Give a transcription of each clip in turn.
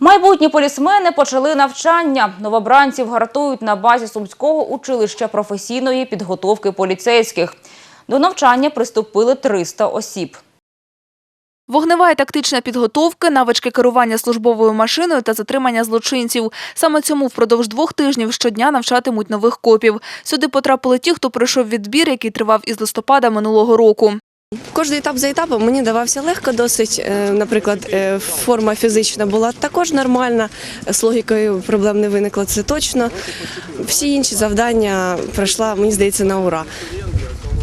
Майбутні полісмени почали навчання. Новобранців гартують на базі Сумського училища професійної підготовки поліцейських. До навчання приступили 300 осіб. Вогнева і тактична підготовка, навички керування службовою машиною та затримання злочинців. Саме цьому впродовж двох тижнів щодня навчатимуть нових копів. Сюди потрапили ті, хто пройшов відбір, який тривав із листопада минулого року. Кожний етап за етапом мені давався легко досить. Е, Наприклад, е, форма фізична була також нормальна, з логікою проблем не виникло, це точно. Всі інші завдання пройшла, мені здається, на ура.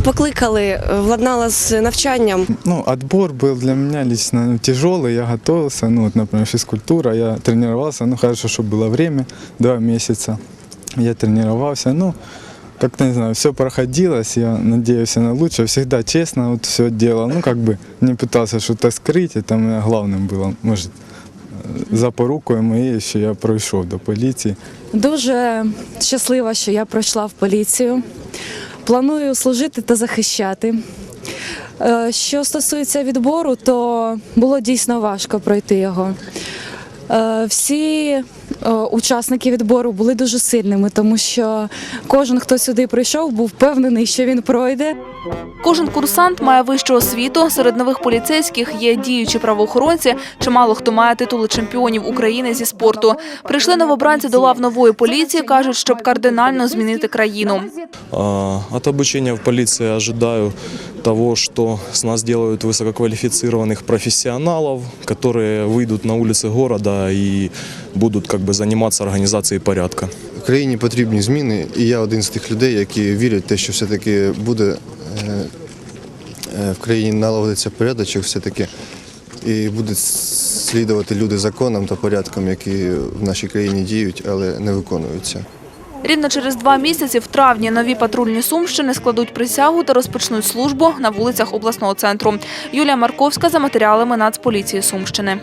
Покликали, е, владнала з навчанням. Ну, отбор был для меня лично ну, тяжелый, я готовился, ну, вот, например, физкультура, я тренировался, ну, хорошо, что было время, два месяца, я тренировался, ну, как-то, не знаю, все проходилось, я надеялся на лучшее, всегда честно вот все делал, ну, как бы не пытался что-то скрыть, это у меня главным было, может, э, запорукою моєю, що я пройшов до поліції. Дуже щаслива, що я пройшла в поліцію. Планую служити та захищати. Е, Що стосується відбору, то було дійсно важко пройти його. Е, Всі е, учасники відбору були дуже сильними, тому що кожен, хто сюди прийшов, був впевнений, що він пройде. Кожен курсант має вищу освіту. Серед нових поліцейських є діючі правоохоронці. Чимало хто має титули чемпіонів України зі спорту. Прийшли новобранці до лав нової поліції, кажуть, щоб кардинально змінити країну. А, От обучения в полиции ожидаю того, что с нас делают высококвалифицированных профессионалов, которые выйдут на улицы города и будут как бы заниматься организацией порядка. Україні потрібні зміни, і я один з тих людей, які вірять в те, що все-таки буде е, е, в країні налагодиться порядочок все-таки, і будуть слідувати люди законам та порядкам, які в нашій країні діють, але не виконуються. Рівно через два місяці в травні нові патрульні Сумщини складуть присягу та розпочнуть службу на вулицях обласного центру. Юлія Марковська за матеріалами Нацполіції Сумщини.